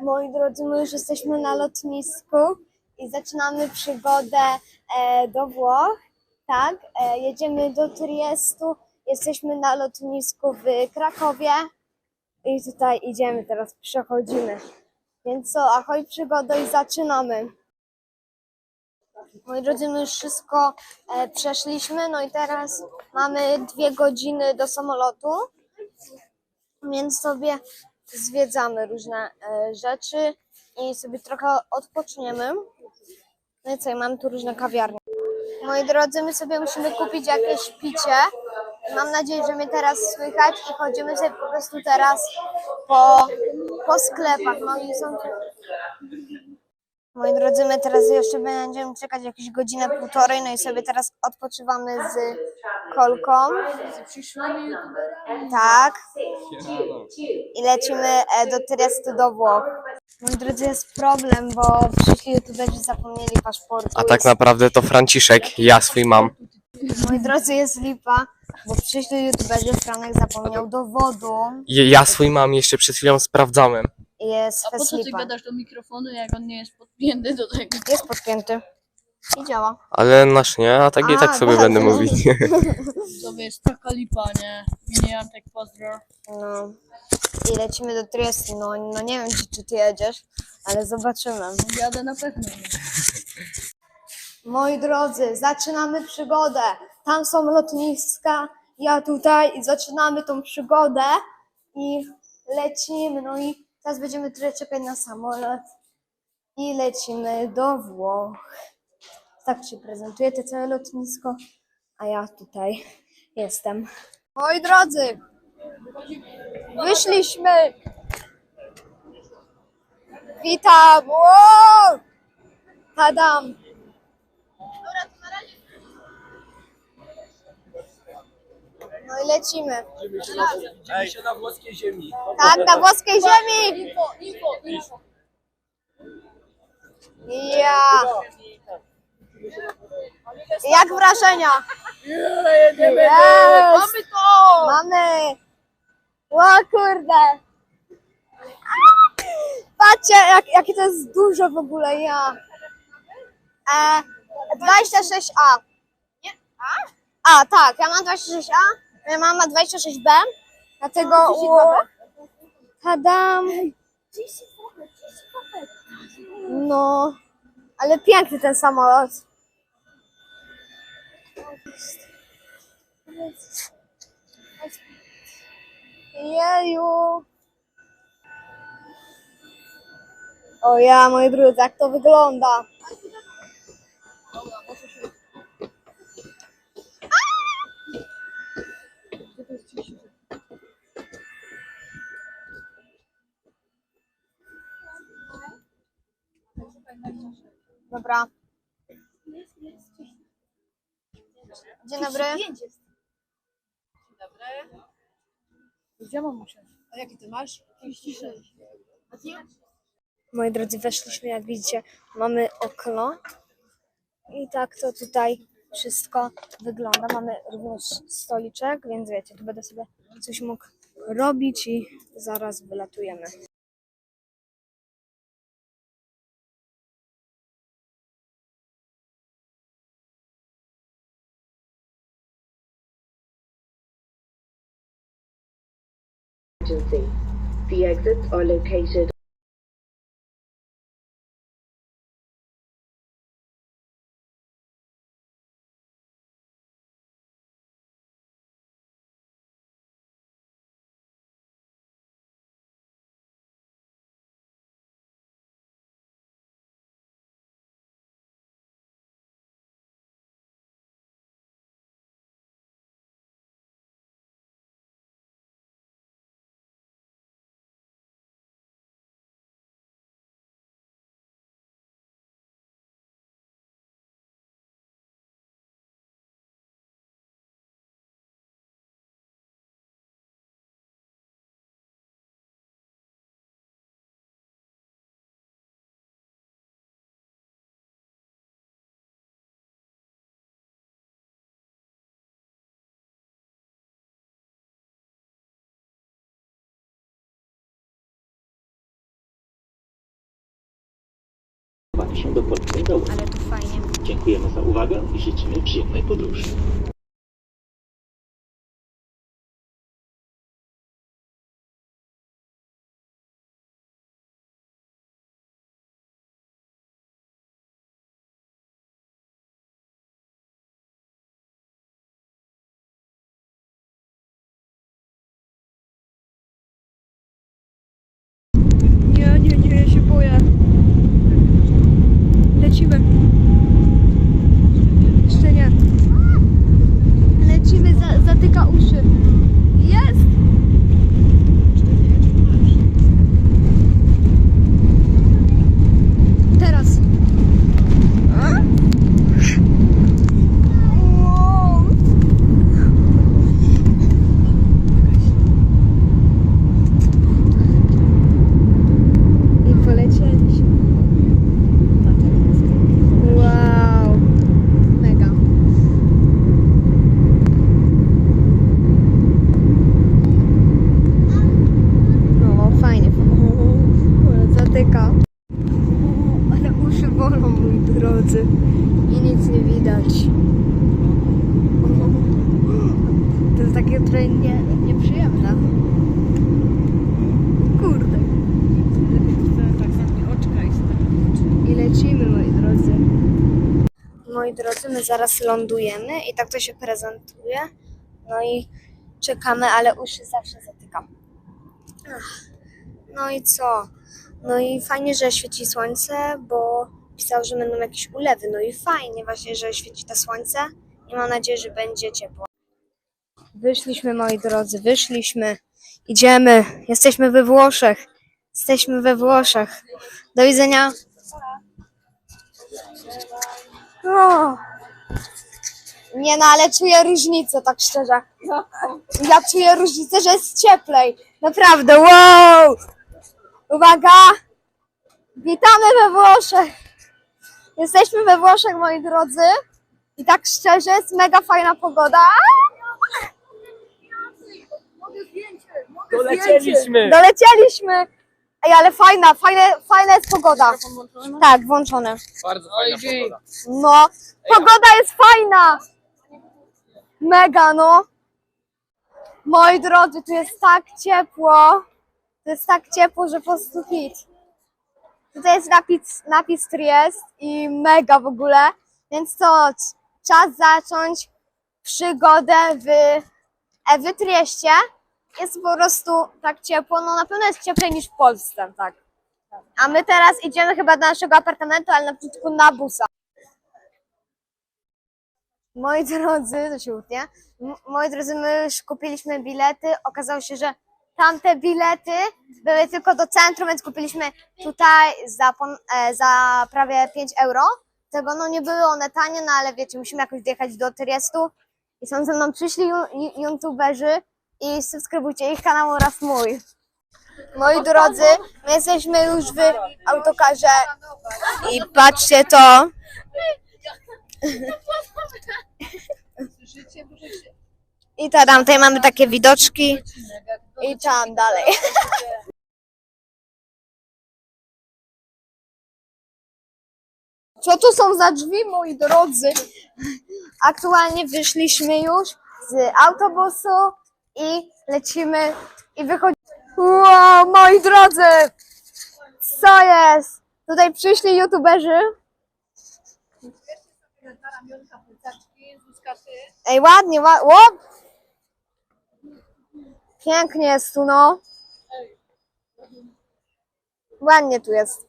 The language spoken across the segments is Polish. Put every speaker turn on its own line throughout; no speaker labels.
Moi drodzy, my już jesteśmy na lotnisku i zaczynamy przygodę e, do Włoch. Tak, e, jedziemy do Triestu. Jesteśmy na lotnisku w Krakowie i tutaj idziemy, teraz przechodzimy. Więc co, ahoj przygodo i zaczynamy. Moi drodzy, my już wszystko e, przeszliśmy, no i teraz mamy dwie godziny do samolotu, więc sobie zwiedzamy różne e, rzeczy i sobie trochę odpoczniemy. No i co, mamy tu różne kawiarnie. Moi drodzy, my sobie musimy kupić jakieś picie. Mam nadzieję, że mnie teraz słychać i chodzimy sobie po prostu teraz po, po sklepach. No i są. Moi drodzy, my teraz jeszcze będziemy czekać jakieś godzinę, półtorej, no i sobie teraz odpoczywamy z kolką. Tak. I lecimy e, do Trieste do Włoch. Moi drodzy, jest problem, bo przyszli youtuberzy zapomnieli paszportu.
A tak naprawdę to Franciszek, ja swój mam.
Moi drodzy, jest lipa, bo przyszli youtuberzy, Franek zapomniał dowodu
Ja swój mam, jeszcze przed chwilą sprawdzałem.
Jest
A po co ty gadasz do mikrofonu, jak on nie jest podpięty do tego?
Jest podpięty. I działa.
Ale nasz nie, a tak i
A,
tak sobie
tak.
będę mówić.
Sobie jest taka lipa, nie? Nie mam tak pozdro.
No. I lecimy do Trieste. No, no nie wiem, czy, czy ty jedziesz, ale zobaczymy.
Jadę na pewno.
Moi drodzy, zaczynamy przygodę. Tam są lotniska, ja tutaj i zaczynamy tą przygodę i lecimy. No i teraz będziemy trochę czekać na samolot i lecimy do Włoch. Tak się prezentuje to całe lotnisko, a ja tutaj jestem. Moi drodzy, wyszliśmy. Witam. Wow! No i lecimy.
Widzimy się na włoskiej ziemi.
Tak, na włoskiej ziemi! Ja! Jak wrażenia?
Jedziemy!
Yes!
Mamy to!
Mamy! O kurde! Patrzcie, jak, jakie to jest dużo w ogóle, ja. E, 26A. Nie? A? A, tak, ja mam 26A, moja mama ma 26B, dlatego... u... Tadam! No, ale piękny ten samolot. Jeju. O ja, moi drodzy, jak to wygląda. Dobra. Dzień dobry.
Gdzie mam usiąść? A jaki ty masz? 36. A ty?
Moi drodzy, weszliśmy, jak widzicie, mamy okno i tak to tutaj wszystko wygląda. Mamy również stoliczek, więc wiecie, tu będę sobie coś mógł robić i zaraz wylatujemy.
are located
się do polskiej dołu.
Ale tu fajnie.
Dziękujemy za uwagę i życzymy przyjemnej podróży.
Nie, nie, nie, ja się boję. Lecimy. Jeszcze nie.
Lecimy, za, zatyka uszy. Jest! Teraz. Wow. I polecieliśmy. Wow. Mega. No, fajnie. O, ale zatyka. O, ale uszy bolą, mój I nic nie widać. To jest takie trochę nie, nieprzyjemne. Kurde. I lecimy, moi drodzy. Moi drodzy, my zaraz lądujemy i tak to się prezentuje. No i czekamy, ale uszy zawsze zatykam. No i co? No i fajnie, że świeci słońce, bo pisał, że będą jakieś ulewy. No i fajnie właśnie, że świeci to słońce i mam nadzieję, że będzie ciepło. Wyszliśmy, moi drodzy, wyszliśmy. Idziemy. Jesteśmy we Włoszech. Jesteśmy we Włoszech. Do widzenia. O. Nie no, ale czuję różnicę, tak szczerze. Ja czuję różnicę, że jest cieplej. Naprawdę, wow! Uwaga! Witamy we Włoszech! Jesteśmy we Włoszech, moi drodzy. I tak szczerze, jest mega fajna pogoda.
Dolecieliśmy!
Dolecieliśmy! Ej, ale fajna, fajne, fajna jest pogoda. Tak, włączone.
Bardzo fajna pogoda.
No, pogoda jest fajna! Mega, no. Moi drodzy, tu jest tak ciepło. Tu jest tak ciepło, że po prostu hit. Tutaj jest napis, napis Triest i mega w ogóle. Więc to czas zacząć przygodę w, e, w Trieście. Jest po prostu tak ciepło. No na pewno jest cieplej niż w Polsce, tak. A my teraz idziemy chyba do naszego apartamentu, ale na początku na busa. Moi drodzy, to się utnie. Moi drodzy, my już kupiliśmy bilety. Okazało się, że tamte bilety były tylko do centrum, więc kupiliśmy tutaj za, pon- e, za prawie 5 euro. Tego no nie były one tanie, no ale wiecie, musimy jakoś dojechać do Triestu. I są ze mną przyszli ju- ju- youtuberzy i subskrybujcie ich kanał oraz mój. Moi drodzy, my jesteśmy już w autokarze i patrzcie to. I tam, tutaj mamy takie widoczki i tam dalej. Co tu są za drzwi, moi drodzy? Aktualnie wyszliśmy już z autobusu i lecimy i wychodzimy. Wow, moi drodzy! Co jest? Tutaj przyszli youtuberzy. Ej, ładnie, ładnie. Pięknie jest tu, no. Ładnie tu jest.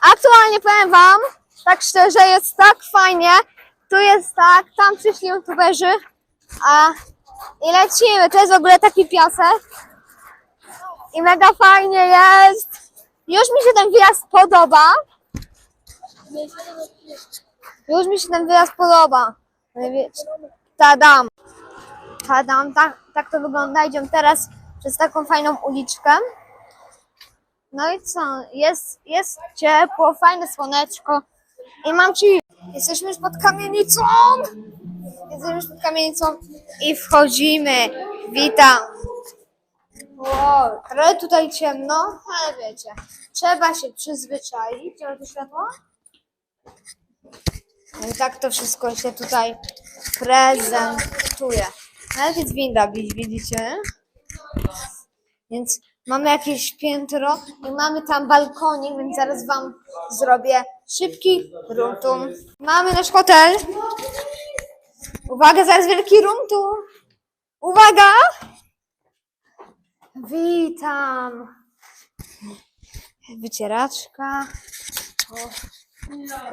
Aktualnie powiem wam, tak szczerze, jest tak fajnie. Tu jest tak, tam przyszli youtuberzy. A i lecimy. To jest w ogóle taki piasek. I mega fajnie jest. Już mi się ten wyjazd podoba. Już mi się ten wyjazd podoba. Tadam. Tadam, tak, tak to wygląda. Idziemy teraz przez taką fajną uliczkę. No i co? Jest, jest ciepło, fajne słoneczko. I mam ci. Jesteśmy już pod kamienicą. Jesteśmy już pod kamienicą i wchodzimy. Witam. Wow, ale tutaj ciemno, ale wiecie, trzeba się przyzwyczaić. Gdzie to światło? No i tak to wszystko się tutaj prezentuje. Nawet jest winda, wi- widzicie? Więc mamy jakieś piętro i mamy tam balkonik, więc zaraz wam zrobię szybki rumtum. Mamy nasz hotel. Uwaga, zaraz wielki rumtum. Uwaga! Witam. Wycieraczka. O.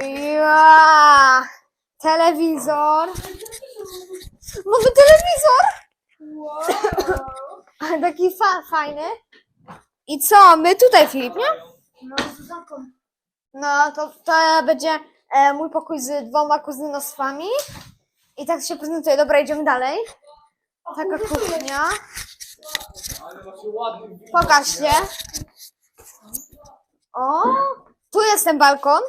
Ja. Telewizor. Mamy telewizor. Ale taki fa fajny. I co? My tutaj, Filip, nie? No, to, to będzie e, mój pokój z dwoma kuzynostwami. I tak się prezentuje. Dobra, idziemy dalej. Taka kuchnia. Pokaż się. O, tu jest ten balkon.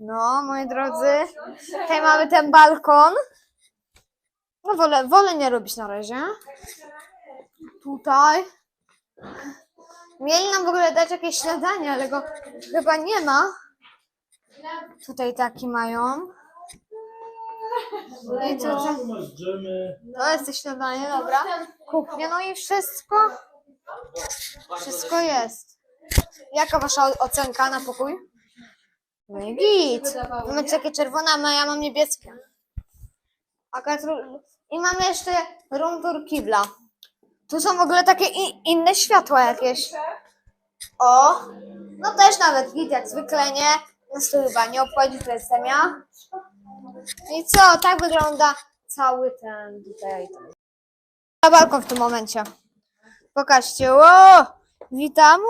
No, moi drodzy. Tutaj mamy ten balkon. No, wolę, wolę nie robić na razie. Tutaj. Mieli nam w ogóle dać jakieś śniadanie, ale go chyba nie ma. Tutaj taki mają. I tutaj. To jest to śniadanie, dobra. Kuchnia, no i wszystko. Wszystko jest. Jaka wasza ocenka na pokój? No i git. Wy macie takie czerwone, a ja mam niebieskie. A Katru... I mamy jeszcze room tour kibla. Tu są w ogóle takie inne światła jakieś. O, no też nawet git jak zwykle, nie? Nas to chyba nie obchodzi, to jestem ja. I co, tak wygląda cały ten tutaj. Na balkon w tym momencie. Pokażcie, o, witam.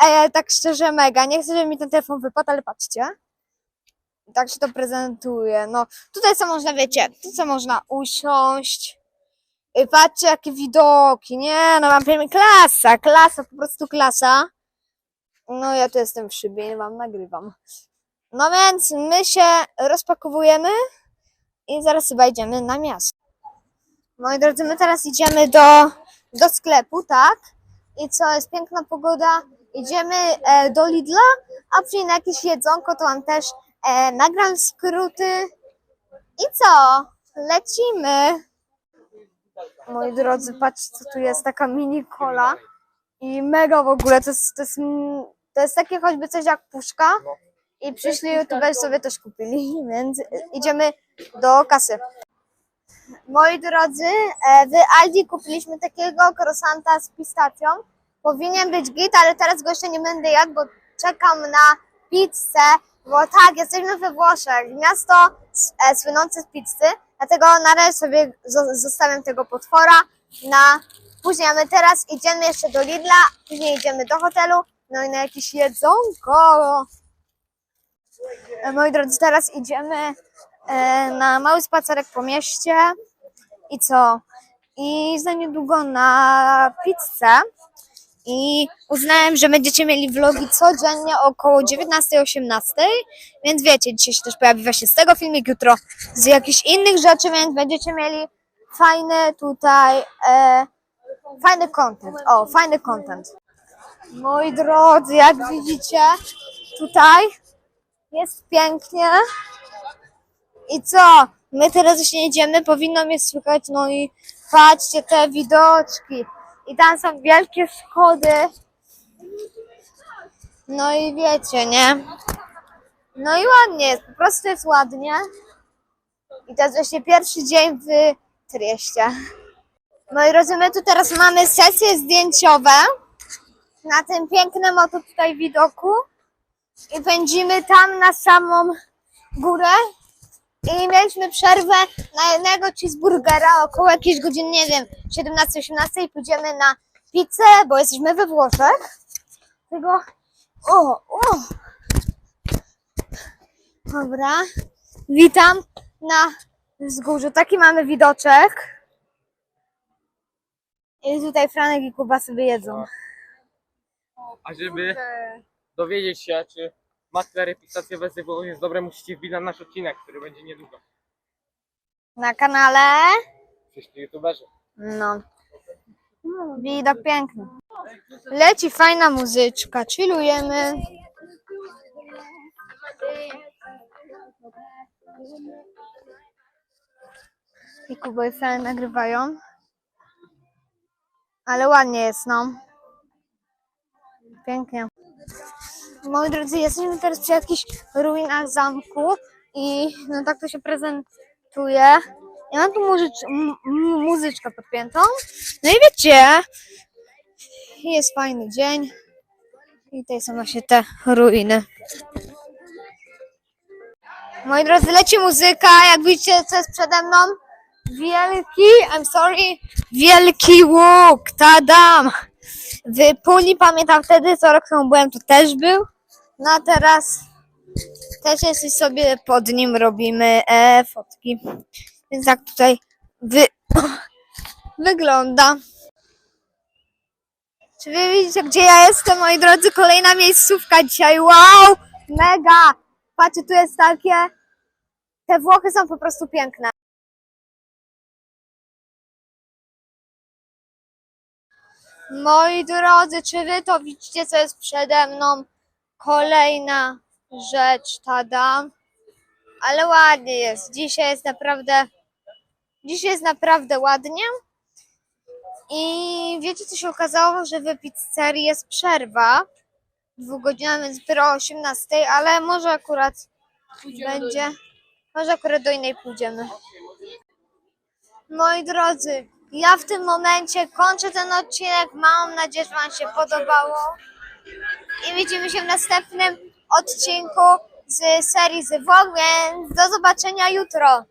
Ale tak szczerze mega, nie chcę, żeby mi ten telefon wypadł, ale patrzcie. Tak się to prezentuje. No, tutaj co można, wiecie, tu co można usiąść. I patrzcie, jakie widoki, nie, no mam powiem, klasa, klasa, po prostu klasa. No ja tu jestem w szybie, wam nagrywam. No więc my się rozpakowujemy i zaraz chyba idziemy na miasto. Moi drodzy, my teraz idziemy do, do sklepu, tak? I co, jest piękna pogoda. Idziemy e, do Lidla, a później na jakieś jedzonko to wam też e, nagram skróty. I co? Lecimy. Moi drodzy, patrzcie, co tu jest, taka mini cola. I mega w ogóle, to jest, to jest, to jest takie choćby coś jak puszka. I przyszli youtuberzy sobie też kupili, więc idziemy do kasy. Moi drodzy, e, w Aldi kupiliśmy takiego krosanta z pistacją. Powinien być git, ale teraz go jeszcze nie będę jadł, bo czekam na pizzę, bo tak, jesteśmy we Włoszech, miasto e, słynące z pizzy, dlatego na razie sobie zo- zostawiam tego potwora na później, a my teraz idziemy jeszcze do Lidla, później idziemy do hotelu, no i na jakieś jedzonko. E, Moi drodzy, teraz idziemy e, na mały spacerek po mieście i co? I za niedługo na pizzę. I uznałem, że będziecie mieli vlogi codziennie około 19-18, więc wiecie, dzisiaj się też pojawi właśnie z tego filmik, jutro z jakichś innych rzeczy, więc będziecie mieli fajny tutaj, e, fajny content. O, fajny content. Moi drodzy, jak widzicie, tutaj jest pięknie. I co? My teraz już nie jedziemy, powinno mnie słychać, no i patrzcie te widoczki. I tam są wielkie schody. No i wiecie, nie? No i ładnie jest, po prostu jest ładnie. I to jest właśnie pierwszy dzień w Trieście. No i rozumiemy, tu teraz mamy sesje zdjęciowe na tym pięknym oto tutaj widoku i pędzimy tam na samą górę i mieliśmy przerwę na jednego cheeseburgera około jakiejś godziny, nie wiem, 17-18 i pójdziemy na pizzę, bo jesteśmy we Włoszech. Tego, o, o. Dobra, witam na wzgórzu. Taki mamy widoczek. I tutaj Franek i Kuba sobie jedzą.
A żeby dowiedzieć się, czy matka repistacjowe z Włoch jest dobre, musicie wbić na nasz odcinek, który będzie niedługo.
Na kanale.
Przyszli youtuberzy.
No. Widok piękny. Leci fajna muzyczka, chillujemy. I Fran nagrywają. Ale ładnie jest, no. Pięknie. Moi drodzy, jesteśmy teraz przy jakichś ruinach zamku i no tak to się prezentuje. Ja mam tu muzycz, muzyczkę podpiętą. No i wiecie, jest fajny dzień. I tutaj są właśnie te ruiny. Moi drodzy, leci muzyka. Jak widzicie, co jest przede mną? Wielki, I'm sorry, wielki łuk, tadam! W puli pamiętam wtedy, co rok temu byłem, to też był. No a teraz też jesteś sobie pod nim robimy e, fotki. Więc tak tutaj wy... wygląda. Czy wy widzicie, gdzie ja jestem, moi drodzy? Kolejna miejscówka dzisiaj. Wow! Mega! Patrzcie, tu jest takie... Te Włochy są po prostu piękne. Moi drodzy, czy wy to widzicie, co jest przede mną? Kolejna rzecz, tada. Ale ładnie jest. Dzisiaj jest naprawdę... Dzisiaj jest naprawdę ładnie. I wiecie, co się okazało? Że w pizzerii jest przerwa. Dwugodzinna, więc dopiero o 18, ale może akurat będzie. Może akurat do innej pójdziemy. Moi drodzy, ja w tym momencie kończę ten odcinek. Mam nadzieję, że Wam się podobało. I widzimy się w następnym odcinku z serii z Vlog, więc do zobaczenia jutro.